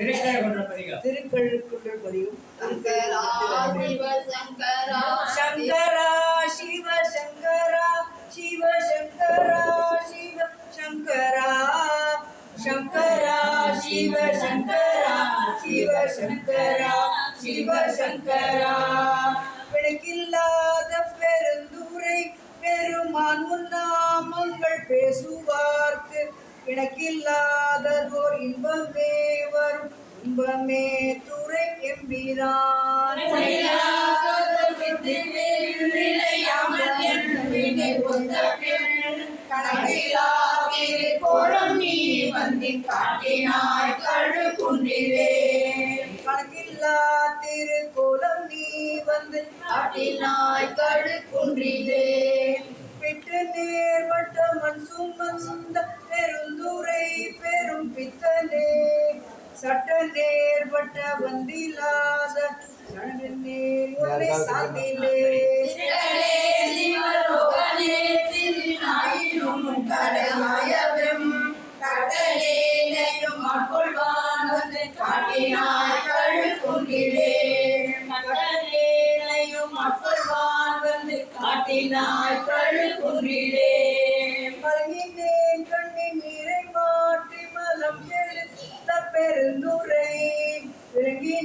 பதிகம் திருக்கழுக்குள் பதியும். சங்கரா சிவ சங்கரா சங்கரா சிவ சங்கரா சிவ சங்கரா சிவ சங்கரா சங்கரா சிவ சங்கரா சிவ சங்கரா சிவ சங்கரா பிணக்கில்லாத பெருந்துரை பெருமான் உன் நாமங்கள் பேசுவார்க்கு. இணக்கில்லாததோர் இன்பமே வரும். இன்பமே துறை எம்பிரான். கோலம் நீ வந்து காட்டினாய் கழு குன்றிலே. கணக்கில்லா திருக்கோலம் நீ வந்து காட்டினாய் கழு குன்றிலே. விட்டு நேர்வட்ட மண் சுமந்த சட்ட நேர்வட்ட வந்திலாத சாந்திலே சிவனே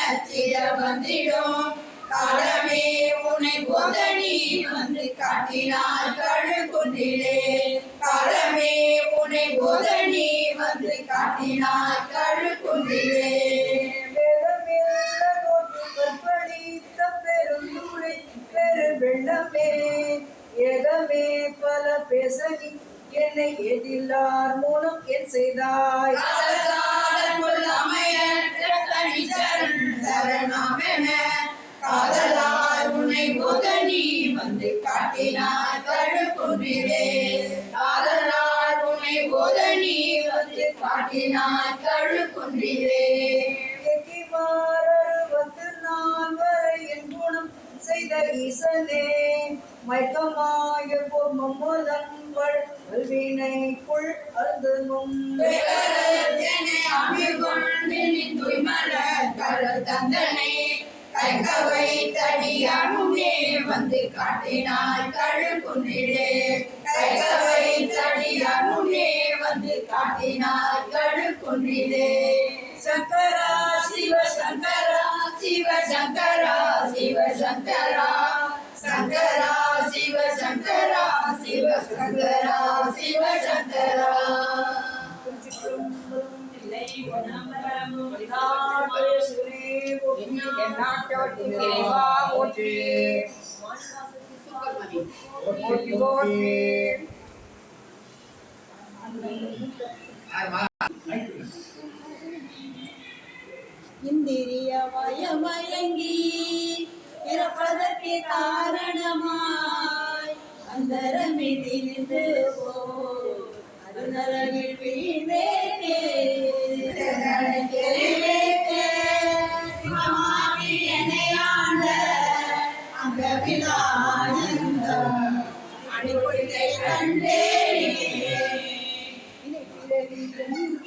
நச்சி வந்திடும். காலமே உன்னை போதனி வந்து காட்டினார் கழு காலமே உன்னை போதனி வந்து காட்டினார் கழு வெள்ளமே. ஏதமே பல பேசனி என்னை எதிலார் மூலம் என் செய்தாய்? காட்டினார் கழு குன்றிலே எக்கிமாறறுபத்து நாள் வரை என் குணம் செய்த ஈசனே. மயக்கமாய அமிர்கொண்டு நீ தூய்மலர் கழல் தந்தனை கைகவை தடியானுமே வந்து காட்டினார் கழு கழு குன்றிலே சங்கரா சிவ சங்கரா சிவ சங்கரா சிவ சங்கரா சங்கரா சிவ சங்கரா சிவ சங்கரா சிவ சங்கரா இந்திரிய வயமயங்கி இறப்பதற்கு காரணமாய் அந்தரமே திரிந்து போ அது நரகில் வீழ்ந்தேனே இதை பிறவி என்கின்ற வேதனையில்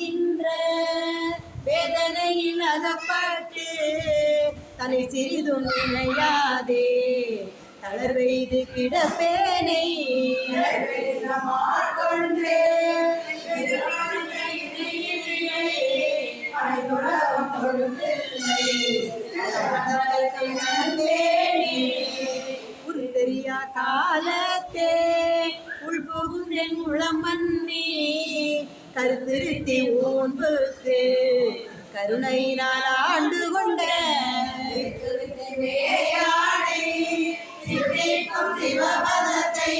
அகப்பட்டு தலை சிறிதும் நினையாதே. தளர்வெய்து கிடப்பேனை உரு தெரியா காலத்தே உள்புகுந்தென் உளமன்னி கருத்திருத்தி ஓன்புக்கு கருணை நான் ஆண்டு கொண்ட சிவபதத்தை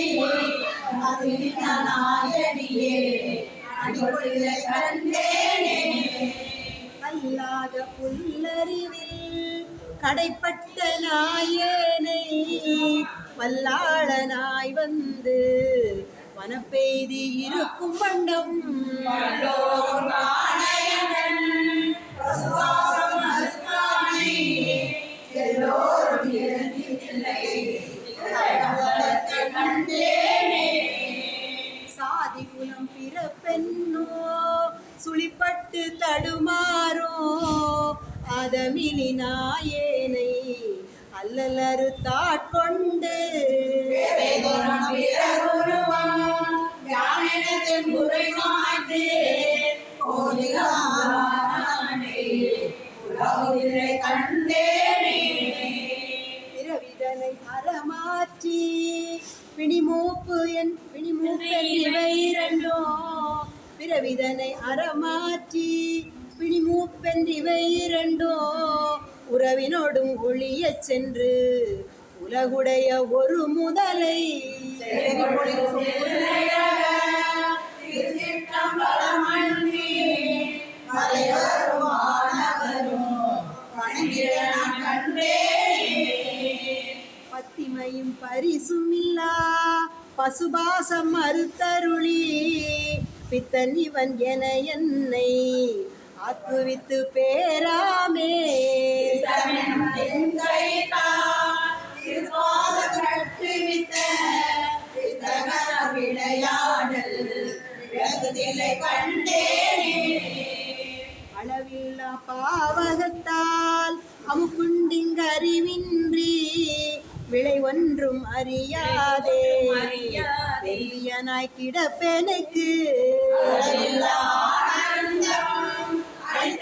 அல்லாத புல்லறிவில் கடைப்பட்ட நாயனை வல்லாளனாய் வந்து மனப்பெய்தி இருக்கும் வண்ணம். சாதி குலம் பிறப்பென்னோ சுழிப்பட்டு தடுமாறோ அதமிலி நாயேனை அல்லலறு தாட்கொண்டு முறை பிறருருவம் சென்று உலகுடைய ஒரு முதலை. பத்திமையும் பரிசும் இல்லா பசுபாசம் மறுத்தருளி. பித்தன் இவன் என என்னை ஆக்குவித்து பேராமே. விளையாடல் அளவில்லா பாவகத்தால் அமுக்குண்டிங்க அறிவின்றி விளை ஒன்றும் அறியாதே. பெரியனாய் கிடப்பெனக்கு.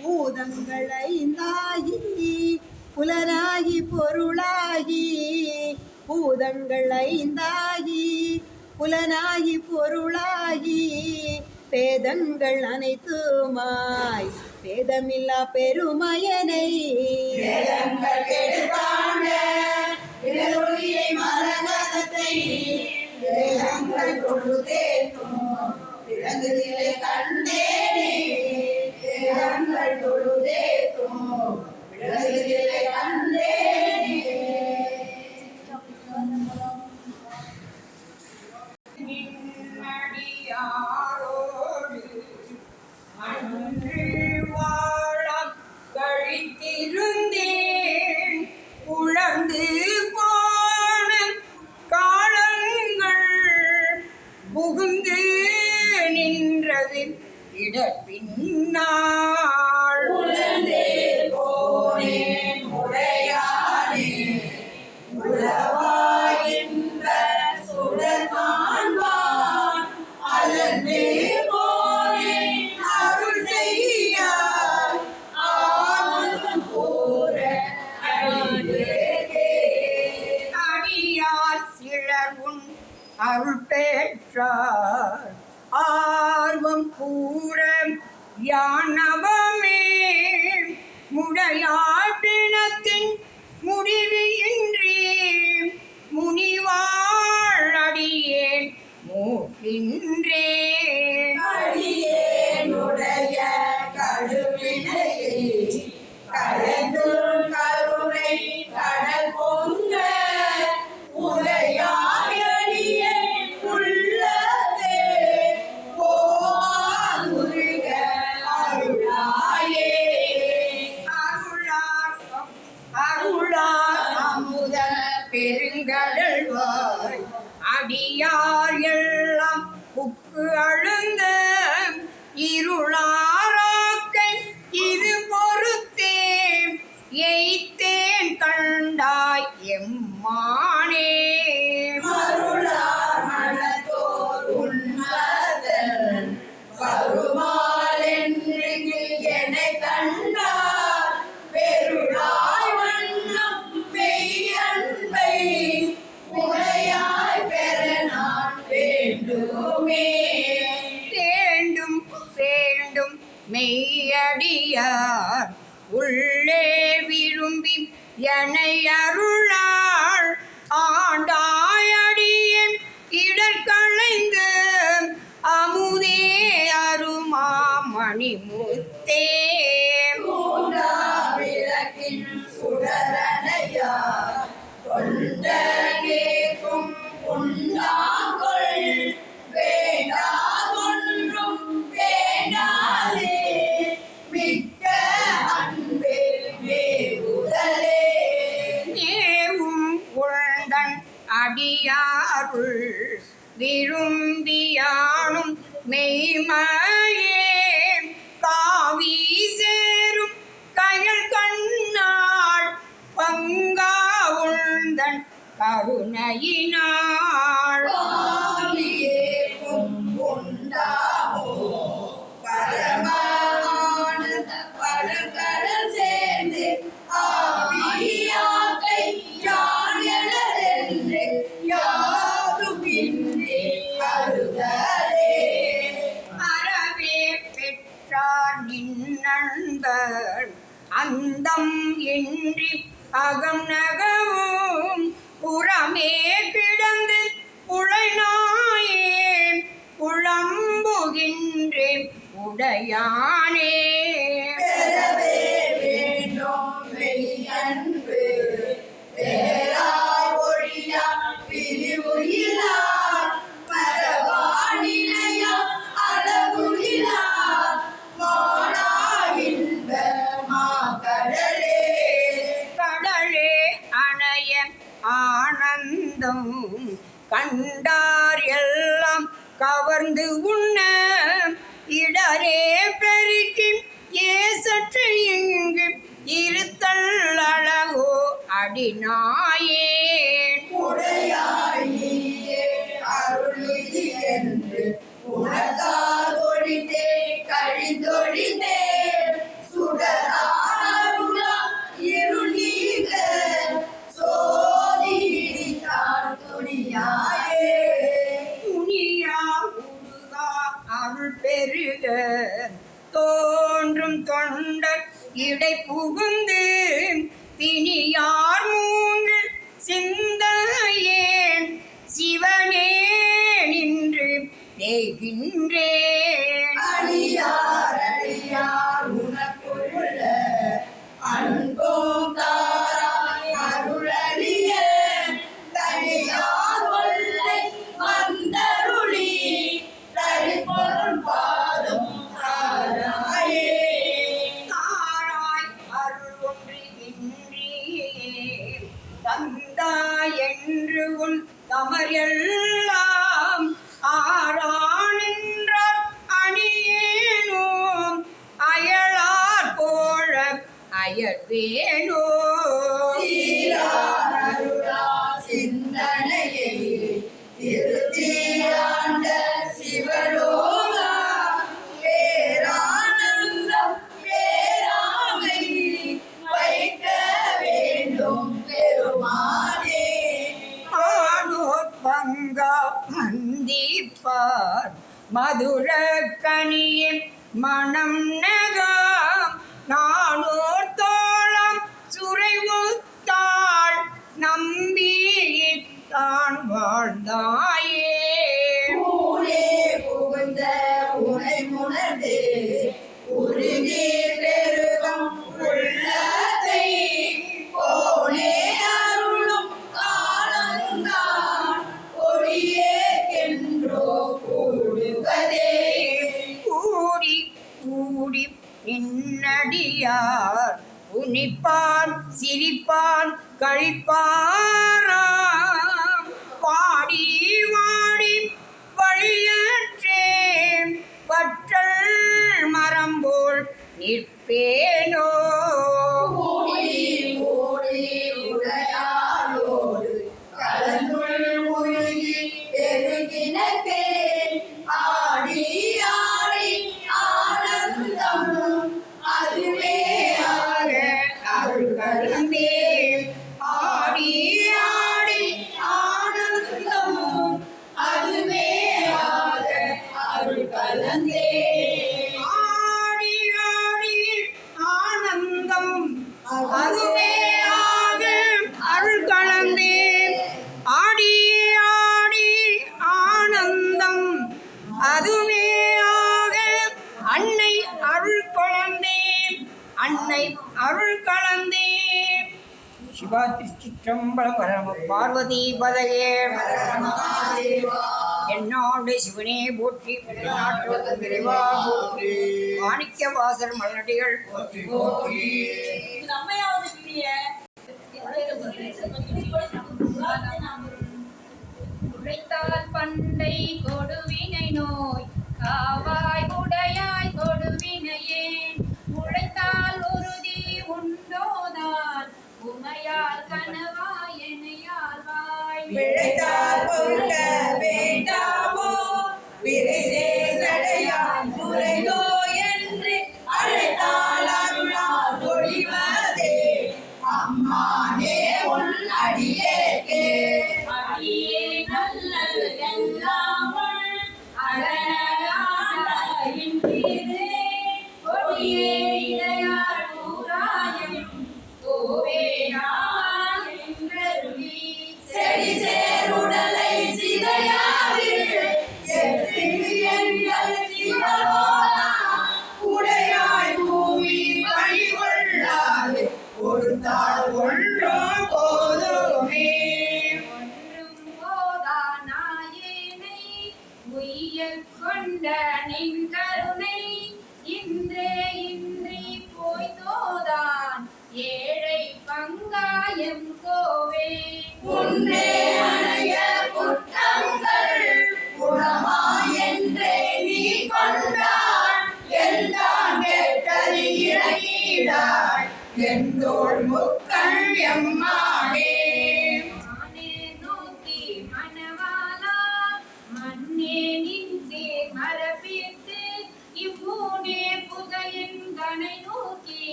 பூதங்களை நாயி புலனாகி பொருளாகி பூதங்கள் ஐந்தாகி புலனாகி பொருளாகி பேதங்கள் அனைத்துமாய் பேதமில்லா பெருமையனை. வேதங்கள் கெடுத்தாண்ட விரலொளியை மரகதத்தை வேதங்கள் தொழுதேத்தும் விலங்குதிலை கண்டேனே. வேதங்கள் தொழுதேத்தும் விலங்குதிலை கண்டேனே நின்னடியாரோடு அன்று வாழக் கழித்திருந்தேன். உழந்து போன காலங்கள் புகுந்து நின்றது இடப்பின்னாள். உழந்தே போனேன். அடியார் உள்ளே விரும்பி எனை அருளாள். ஆண்டாயடியன். இடர்களைந்து அமுதே அருமா மணிமுத்தே. சுடரணையார். அருள் விழுந்தியானும் மெய்மையே காவி சேரும் கயல் கண்ணாள் பங்கா உழ்ந்தன் கருணையினாள் ஆனந்தம் கண்டார் எல்லாம் கவர்ந்து உண்ண இடரே பெருக்கி ஏசற்று இங்கு இருத்தல் அழகோ அடிநாயே உடையாய் இடை புகுந்து பிணியா சிந்திப்பார். மதுர கனியின் மனம் நகாம். நானூர் தோளம் சுரை நம்பி தான் வாழ்ந்தாள் சிரிப்பான் சிரிப்பான் கழிப்பாராம் பாடி வாடி வழியற்றேன். பற்றல் மரம்போல் நிற்பேனோ? போற்றி நாட்டோதன் நிறைவா போற்றி. மாணிக்க வாசர் மலடிகள் போற்றி. போற்றி. உழைத்தால் பண்டை கொடுவினை நோய் காவாய் உடையாய் கொடுவினையே. உழைத்தால் உறுதி உண்டோதால் உமையால் கனவாய் எனையால் வாய். விழைத்தால் வேண்டாம். பிரிதே சடையான் உரைதோ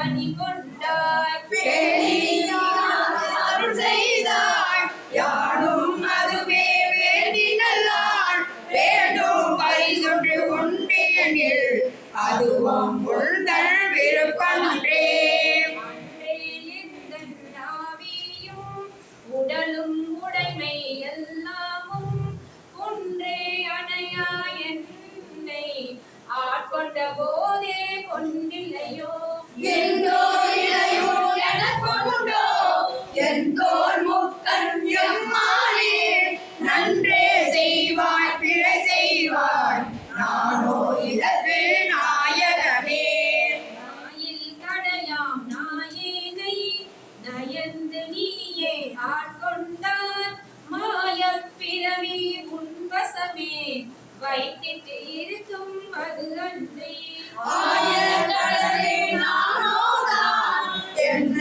when you gonna die? வைத்திட்டு இருக்கும் அது அன்றி. என்ன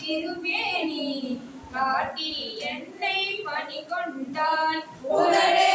திருமேனி காட்டி என்னை பணி கொண்டாய் உடனே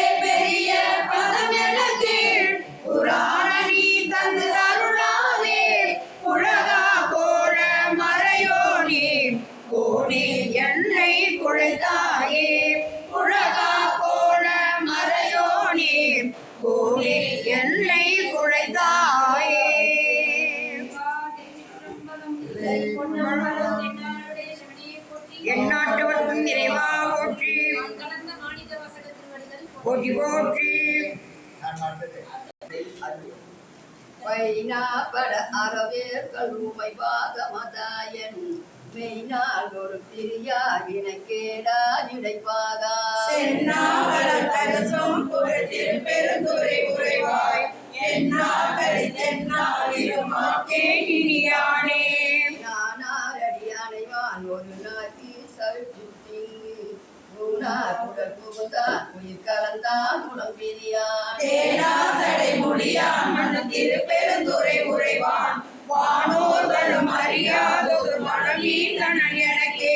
வைனாபட அறவேர்கள் உமை பாகமதாயன். மெய்நாள் ஒரு திரியாகின கேடா நினைப்பாகா சென்னாவலம் அரசும் புகழ்திரு பெருந்துரை உரைவாய் என்னாகரி தென்னாளிருமாக்கே இனியானே. புகுந்தான் உயிர் கலந்தான் உடம் பிரியான் தேனாசடை முடியான் மண்ணு திரு பெருந்துரை உரைவான் வானோர்களும் அறியாதொரு மனமீந்தனன் எனக்கே.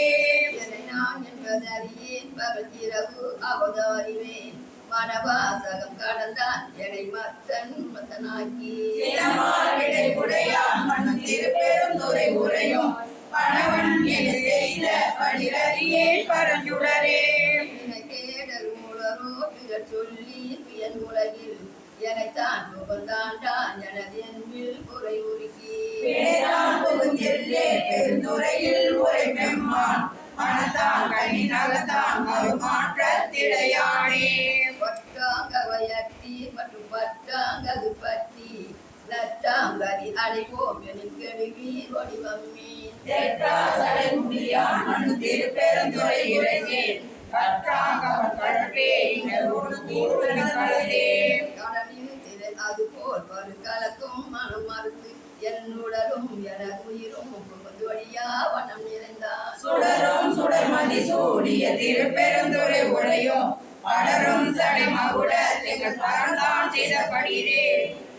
என்னை நான் என்பதறியேன் பகல் இரவு அவதாரிவேன். மனவாசகம் கடந்தான் என்னை மத்தன் மத்தனாக்கி. சினமார் விடை உடையான் மண்ணு திரு பெருந்துரை உரையும் பணவன் என செய்த பணிரறியேன் பரஞ்சுடரே. சொல்லி பியன் உலகில் எனைத்தான் புகழ்ந்தாண்டான் எனது என்பில் குறை உருக்கி பேரான் புகுந்தில்லே பெருந்துறையில் உரை பெம்மான். மனத்தான் கனி நகத்தான் மறுமாற்றத்திடையானே பட்டாங்கவையட்டி மற்றும் பட்டாங்கது பற்றி நட்டாங்கதி அடைவோம் எனின் கெடுவி வடிவம்மி தெற்றாசடை முடியான் மண்ணு திரு பெருந்துரை கற்றாங்கவன் கழப்பே இங்கரோடு கூறுவன கலந்தே கடலில் ஒரு கலக்கும் மனம் மறுத்து என்னுடலும் என உயிரும் புகுந்து வழியா வனம் நிறைந்தான் சுடரும் சுடர்மதி சூடிய திருப்பெருந்துரை உரையும் படரும் சடை மகுட திகழ் பரந்தான் செய்தபடிரே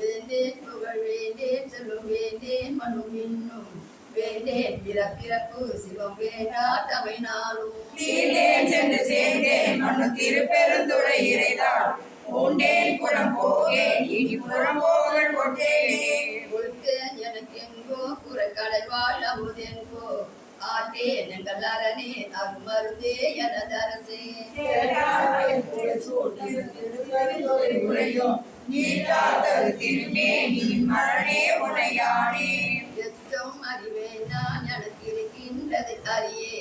வேண்டேன் புகழ் வேண்டேன் செல்வம் வேண்டேன் மனும் இன்னும் வேண்டேன் பிறப்பிறப்பு சிவம் வேண்டா தமிழ்நாளும் தீர்ந்தேன் சென்று சேர்ந்தேன் மண்ணு திருப்பெருந்துரை இறைதான் பூண்டேன் புறம் போகேன் இனி புறம் போகல் கொண்டேனே கொடுத்தேன் எனக்கு எங்கோ குறைக்கடல் வாழ் அமுதெங்கோ ஆட்டேன் எங்கள் அரணே அது மருந்தே எனது அரசே. உரையும் நீட்டாதல் திருமேனி மரணே உடையானே எத்தம் அறிவேன் நான் எனக்கு இருக்கின்றது அறியே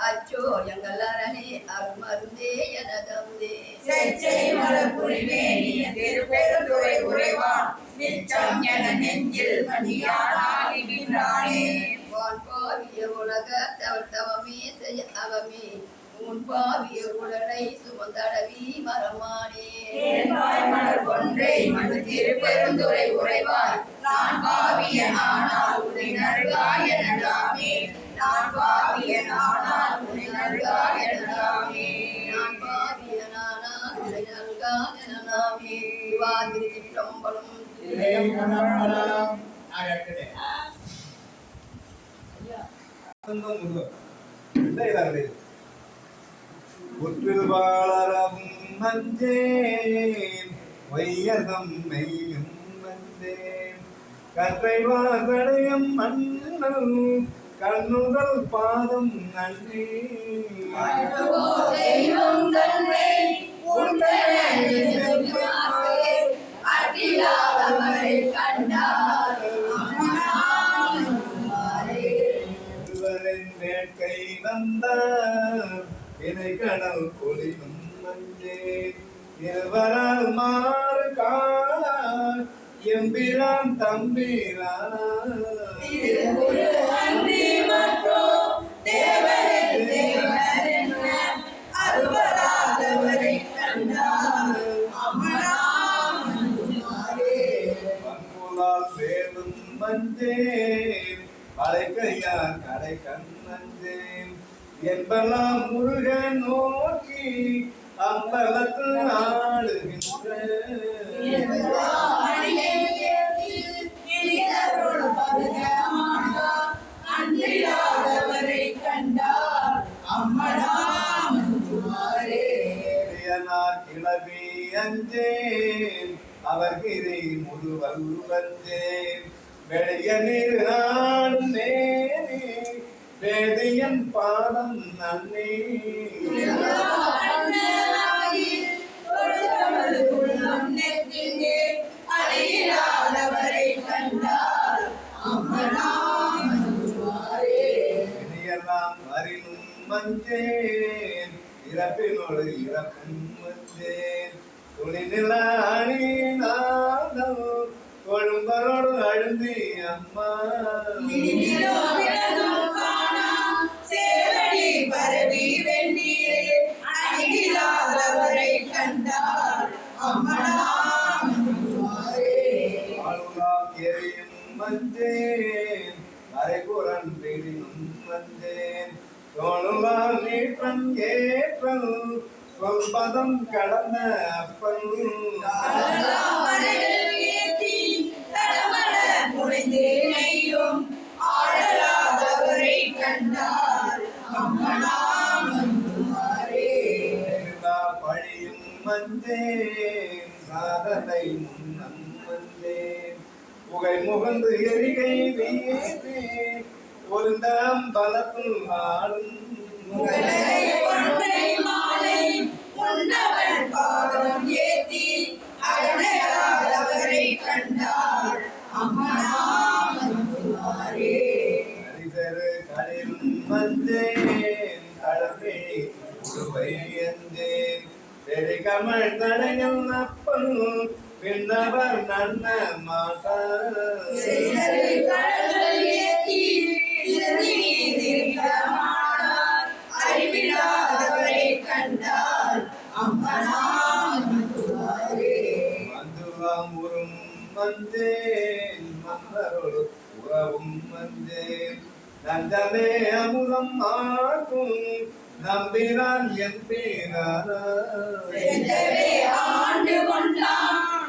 அச்சோ எங்கள் அரணே அது மருந்தே எனது அமுதே செச்சை மலர் புரிவேணிய திருப்பெருந்துரை உரைவான் நிச்சம் என நெஞ்சில் மணியானாகி நின்றானே வான் பாவிய உலக தவத்தவமே செய்ய அவமே உன் பாவிய உடலை சுமந்தடவி மரமானே மலர் கொன்றை மனு திருப்பெருந்துரை உரைவாய் நான் பாவிய ஆனால் உன்னை நல்காய் எனலாமே நான் பாவிய ஆனால் உன்னை நல்காய் எனலாமே நான் பாவிய நானா உன்னை நல்கான் என நாமே வாதிரி சிற்றம்பலம் புற்றில் வாழறவும் வந்தேன். வையதம் மெய்யும் வந்தேன். கற்றை வாசடையும் மன்னல் கண்ணுதல் பாதம் நன்றி கண்டார் வேட்கை வந்தார். கடல் கொடி மஞ்சே. இருவரால் மாறு காலால் எம்பிரான் தம்பிரான் மஞ்சே. மழைக்கையார் கடை கண் என்பெல்லாம் முருக நோக்கி அம்பலத்து ஆடுகின்ற கிளவி அஞ்சேன் அவர் கிரை முழுவல் வந்தேன். வெளிய நீர் நாடும் வேதியன் பாதம் நன்னே. மஞ்சேன் இறப்பினோடு இறப்பும் மஞ்சேன் துணிநில நாதம் கொழும்பரோடு அழுந்தி அம்மா. பரவி வெண்ணீரே அழகில்லாதவரை கண்டார். அம்மனா மஞ்சுமாரே ஆளுலாம் எரியும் மஞ்சேன் அரைகுரன் பிடினும் மஞ்சேன் தோணுலாம் நீப்பன் ஏப்பன் சொல்பதம் கடந்த அப்பன். தாமரைகள் மஞ்சேன் சாதனை முன்னம் மஞ்சேன் புகை முகந்து எரிகை வீசி ஒருந்தாம் பலத்தில் ஆளும் முகலை பொன்னை மாலை உண்டவள் உருவை எந்தேன் பெரி கமல் தடையும் அப்பன் பின்னவர் நன்ன மாதா செய்தரு கடல்கள் ஏத்தி இறுதி நீதிருக்க மாட்டார் அறிவில்லாதவரை கண்டார் அம்மனா மஞ்சுமாரே மந்துவாம் உறும் மஞ்சேன் மன்னரோடு உறவும் மஞ்சேன் நந்தமே அமுதம் ஆகும் நம்பினான் என் பேரான ஆண்டு கொண்டான்.